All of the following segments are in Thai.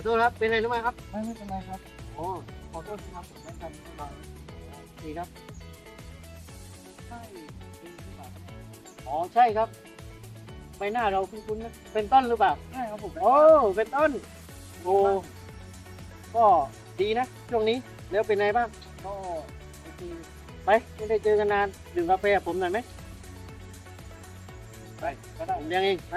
อโทษครับเป็นอะไรรู้ไหมครับไม่ไม่เป็นไรครับอ๋อขอโทษครับผมไม่ทันไม่มาดีครับใช่จริงหรือเปล่าอ๋อใช่ครับใบหน้าเราคุ้นๆนะเป็นต้นหรือเปล่าใช่ครับผมโอ้เป็นต้นโอ้ก็ดีนะช่วงนี้แล้วเป็นไงบ้างก็โอเคไปไม่ได้เจอกันนานดื่มกาแฟกับผมหน่อยไหมไปก็ได้ผมเลี้ยงเองไป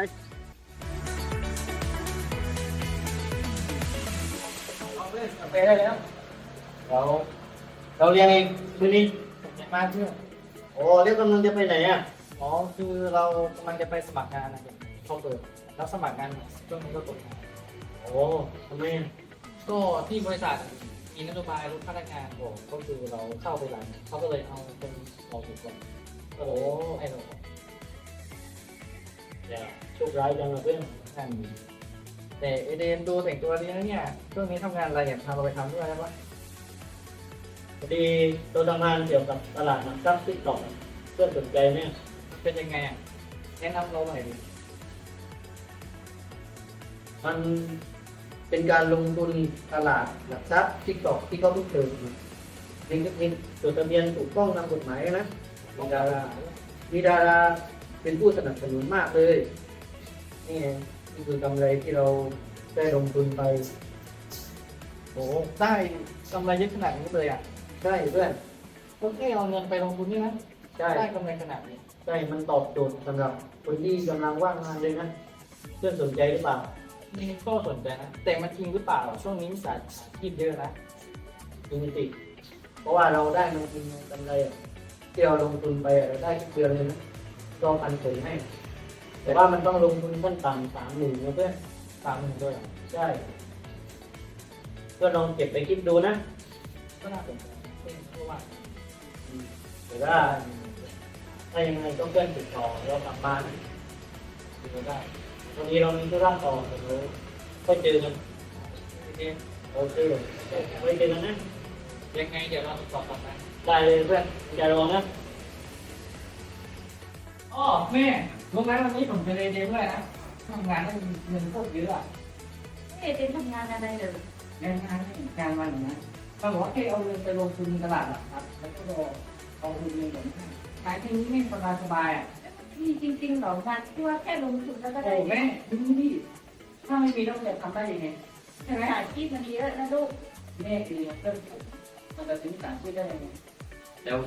เอาเล่นกาแฟได้แล้วเราเราเลี้ยงเองคืนนี้จะมาเที่ยวโอ้เรียกกำลังจะไปไหนอะอ๋อคือเรากำลังจะไปสมัครงานนะครับเขาเปิดรับสมัครงานช่วงนี้ก็ตกงานโอ้ทำไมอะก็ที่บริษัทมีนโยบายลดพนักงานบอกก็คือเราเข้าไปหลังเขาก็เลยเอาคนออกอยู่ก่อนก็เลยให้เราออกอย่าโชคร้ายจังเลยเพื่อนนั่นดี แต่เอเดนดูแต่งตัวดีนะเนี่ยช่วงนี้ทำงานอะไรอยากทำเราไปทำด้วยได้ปะพอดีเราทำงานเกี่ยวกับตลาดหลักทรัพย์ติ๊กต็อกเพื่อนสนใจเนี่ยเป็นยังไงอะแนะนำเราหน่อยดิมันเป็นการลงทุนตลาดหลักทรัพย์ติ๊กต็อกที่เขาเพิ่งเปิดลิงก์ลิงก์จดทะเบียนถูกต้องตามกฎหมายนะมีดารามีดาราเป็นผู้สนับสนุนมากเลยนี่ไงนี่ คือกำไรที่เราได้ลงทุนไปโอ้ได้กำไรเยอะขนาดนี้เลยอะใช่เพื่อนก็แค่เอาเงินไปลงทุนนี่นะใช่ได้กำไรขนาดนี้ใช่มันตอบโจทย์สำหรับคนที่กำลังว่างงานเลยนะเพื่อนสนใจหรือเปล่านี่ก็สนใจนะแต่มันจริงหรือเปล่าช่วงนี้มิจฉาชีพเยอะนะจริงสิเพราะว่าเราได้ลงทุนกำไรอะที่เราลงทุนไปอะเราได้ทุกเดือนเลยนะรอปันผลให้ แต่ว่ามันต้องลงทุนขั้นต่ำสามหมื่นนะเพื่อนตามหนึ่งด้วยเหรอใช่เพื่อนลองเก็บไปคิดดูนะ ก็น่าสนใจเพราะว่าแต่ว่าถ้ายังไงก็เพื่อนติดต่อเรากลับบ้านดูได้วันนี้เรามีธุระต่อเดี๋ยวค่อยเจอกันโอเคโอเคไว้เจอกันนะยังไงเดี๋ยวเราติดต่อกลับมาได้เลยเพื่อนอย่าระวังนะอ๋อแม่ รู้ไหมวันนี้ผมไปเรียนด้วยนะทำงานได้เงินโคตรเยอะอะไม่ได้เป็นทำงานอะไรเลยงานงานนี่งานวันอย่างนะเขาบอกว่าให้เอาเงินไปลงทุนตลาดหลักทรัพย์แล้วก็เอาเงินเงินแบบนี้ขายที่นี้ไม่สบายสบายๆอะนี่จริงๆเหรองานที่ว่าแค่ลงทุนแล้วก็โอ้ได้แม่ดูดิถ้าไม่มีต้องจะทำได้ยังไงใช่ไหมอาชีพมันเยอะนะลูกแม่เองเริ่มมันจะถึงสารช่วยได้ยังไงแล้ว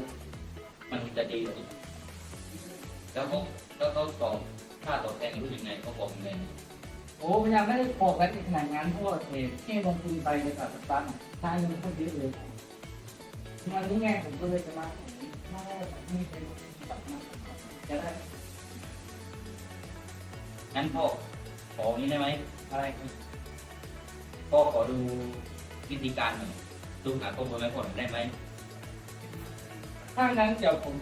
มันจะดีเหรอแล้วเขา แล้วเขาตอบค่าตอบแทนรู้ยังไงเขาบอกยังไงโอ้พยายามไม่ได้โฟกัสในขนาดงานเพราะว่าเทแค่ลงทุนไปในตลาดตั้งใช้เงินคนเยอะเลยวันนี้ไงผมก็เลยจะมามาได้แบบนี้เป็นแบบนั้นจะได้งั้นพ่อขอนี้ได้ไหมอะไรคือพ่อขอดูวิธีการหน่อยดูหาข้อมูลไว้ก่อนได้ไหมถ้างั้นเดี๋ยวผม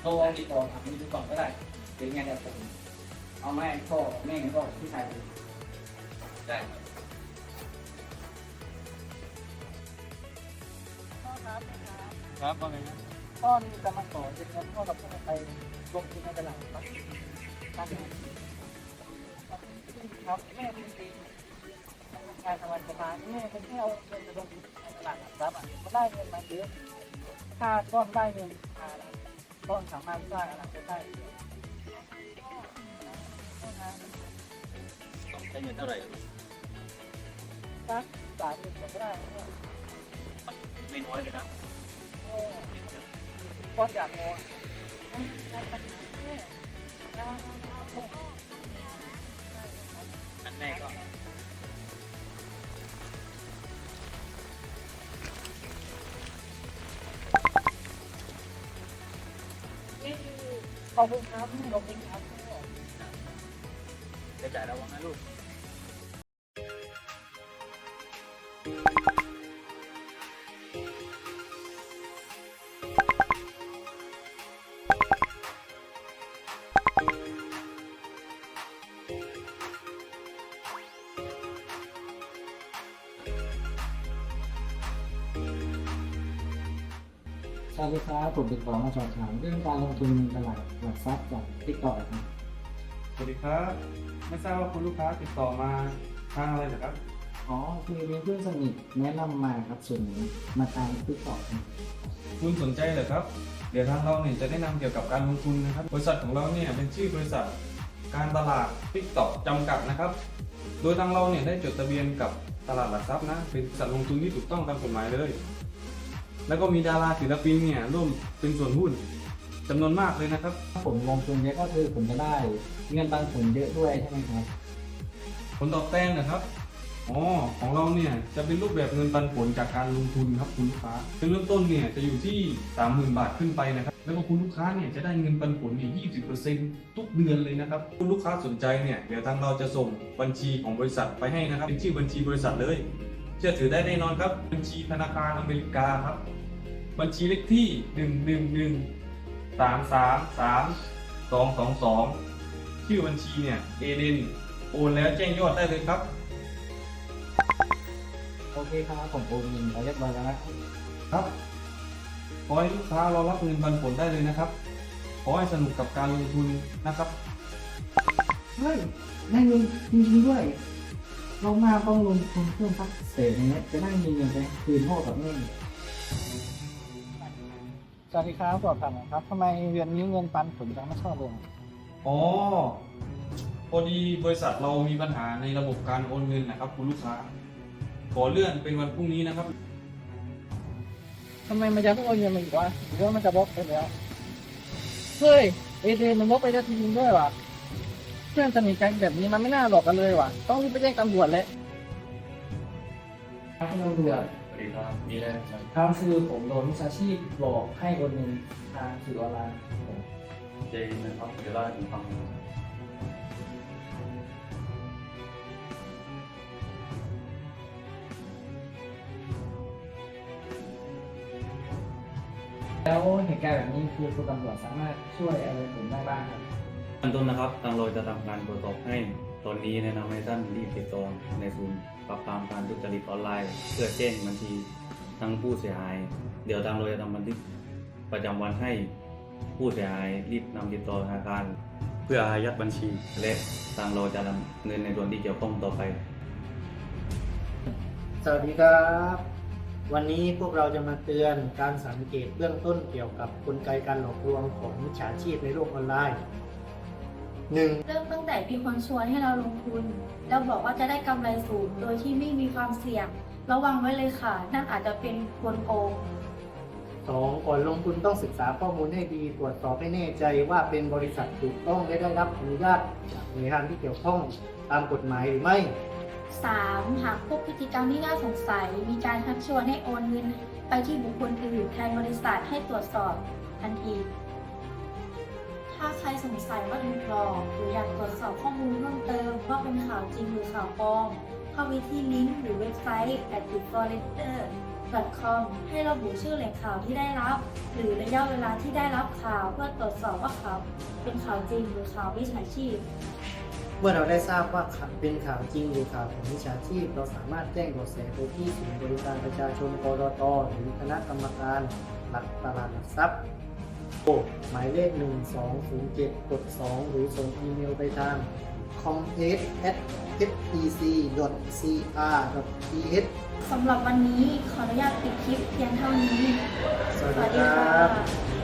โทรติดต่อถามดูก่อนก็ได้ เดี๋ยวไงเดี๋ยวผมเอาแม่พ่อแม่ก็พี่ชายได้ครับครับว่าไงนะพ่อนี่จะมาขอจะเงินพ่อกับพ่อไปลงทุนในตลาดครับครับครับแม่จริงๆการทำงานสบายแม่เป็นแค่เอาเงินไปลงทุนในตลาดหลักทรัพย์อะมันได้เงินมาเยอะค่าก้อนได้เงินค่าก้อนสามารถสร้างอนาคตได้ ต้องใช้เงินเท่าไหร่สักสามหมื่นก็ได้ไม่น้อยเลยนะก้อนอยากงออันแม่ก็ขอบคุณครับขอบคุณครับจะจ่ายระวังนะลูก สวัสดีครับผมติดต่อมาสอบถามเรื่องการลงทุนในตลาดหลักทรัพย์จากติ๊กต็อกครับ สวัสดีครับ ไม่ทราบว่าคุณลูกค้าติดต่อมาทางอะไรเหรอครับ อ๋อคือมีเพื่อนสนิทแนะนำมาครับส่วนนี้มาตามติ๊กต็อกคุณสนใจเหรอครับ เดี๋ยวทางเราเนี่ยจะแนะนำเกี่ยวกับการลงทุนนะครับ บริษัทของเราเนี่ยเป็นชื่อบริษัทการตลาด TikTok จำกัดนะครับ โดยทางเราเนี่ยได้จดทะเบียนกับตลาดหลักทรัพย์นะเป็นบริษัทลงทุนที่ถูกต้องตามกฎหมายเลย แล้วก็มีดาราศิลปินเนี่ยร่วมเป็นส่วนหุ้นจำนวนมากเลยนะครับ ถ้าผมลงทุนเยอะก็คือผมจะได้เงินปันผลเยอะด้วยใช่ไหมครับ ผลตอบแทนนะครับ อ๋อของเราเนี่ยจะเป็นรูปแบบเงินปันผลจากการลงทุนครับคุณลูกค้าซึ่งเริ่มต้นเนี่ยจะอยู่ที่ 30,000 บาทขึ้นไปนะครับแล้วก็คุณลูกค้าเนี่ยจะได้เงินปันผลเนี่ย20%ทุกเดือนเลยนะครับคุณลูกค้าสนใจเนี่ยเดี๋ยวทางเราจะส่งบัญชีของบริษัทไปให้นะครับเป็นชื่อบัญชีบริษัทเลยเชื่อถือได้แน่นอนครับ บัญชีธนาคารอเมริกาครับ บัญชีเลขที่ 111 333 222 ชื่อบัญชีเนี่ยเอเดนโอนแล้วแจ้งยอดได้เลยครับ เคครับผมโอนเงินไปเรียบร้อยแล้วนะครับครับขอให้ลูกค้ารอรับเงินปันผลได้เลยนะครับ ขอให้สนุกกับการลงทุนนะครับ เฮ้ยได้เงินจริงๆด้วยเราหน้าต้องลงทุนเพิ่มสักเศษอย่างเงี้ยจะได้มีเงินไปคืนพ่อกับแม่สวัสดีครับสอบถามหน่อยครับทำไมเดือนนี้เงินปันผลยังไม่เข้าเลยอ๋อพอดีบริษัทเรามีปัญหาในระบบการโอนเงินนะครับ คุณลูกค้า ขอเลื่อนเป็นวันพรุ่งนี้นะครับทำไมมันจะโอนเงินมาอีกวะหรือว่ามันจะบล็อกไปแล้ว เฮ้ยเอเดมันบล็อกไปแล้วจริงๆด้วยว่ะ เพื่อนสนิทกันแบบนี้มันไม่น่าหลอกกันเลยว่ะ ต้องรีบไปแจ้งตำรวจแล้วครับคุณตำรวจสวัสดีครับมีอะไรครับทางสื่อผมโดนมิจฉาชีพหลอกให้โอนเงินทางสื่อออนไลน์ผมเจนนะครับเดี๋ยวเล่าให้ผมฟังนะครับ แล้วเหตุการณ์แบบนี้คือคุณตำรวจสามารถช่วยอะไรผมได้บ้างครับ ขั้นต้นนะครับทางเราจะทำการตรวจสอบให้ตอนนี้แนะนำให้ท่านรีบติดต่อในศูนย์ปราบปรามการทุจริตออนไลน์ เพื่อแจ้งบัญชีทั้งผู้เสียหาย เดี๋ยวทางเราจะทำบันทึกประจำวันให้ผู้เสียหายรีบนำติดต่อธนาคาร เพื่ออายัดบัญชี และทางเราจะนำเงินในส่วนที่เกี่ยวข้องต่อไป สวัสดีครับ วันนี้พวกเราจะมาเตือนการสังเกตเบื้องต้นเกี่ยวกับกลไกการหลอกลวงของมิจฉาชีพในโลกออนไลน์หนึ่งเริ่มตั้งแต่มีคนชวนให้เราลงทุน แล้วบอกว่าจะได้กำไรสูงโดยที่ไม่มีความเสี่ยง ระวังไว้เลยค่ะ นั่นอาจจะเป็นกลโกงสองก่อนลงทุนต้องศึกษาข้อมูลให้ดี ตรวจสอบให้แน่ใจว่าเป็นบริษัทถูกต้องและได้รับอนุญาตจากหน่วยงานที่เกี่ยวข้องตามกฎหมายหรือไม่ 3. หากพบพฤติกรรมที่น่าสงสัย มีการชักชวนให้โอนเงินไปที่บุคคลอื่นแทนบริษัทให้ตรวจสอบทันที ถ้าใครสงสัยว่าถูกหลอกหรืออยากตรวจสอบข้อมูลเพิ่มเติมว่าเป็นข่าวจริงหรือข่าวปลอม เข้าไปที่ลิงก์หรือเว็บไซต์ a d i f o r e s t e r com ให้ระบุชื่อแหล่งข่าวที่ได้รับ หรือระยะเวลาที่ได้รับข่าวเพื่อตรวจสอบว่าข่าวเป็นข่าวจริงหรือข่าวมิจฉาชีพ เมื่อเราได้ทราบว่าข่าวเป็นข่าวจริงหรือข่าวของมิจฉาชีพ เราสามารถแจ้งเบาะแสไปที่ศูนย์บริการประชาชนกรตหรือคณะกรรมการหลักตลาดหลักทรัพย์โทรหมายเลข 1207กด2หรือส่งอีเมลไปทาง c o m p a s at htc.cr.th สำหรับวันนี้ขออนุญาตปิดคลิปเพียงเท่านี้ สวัสดีครับบ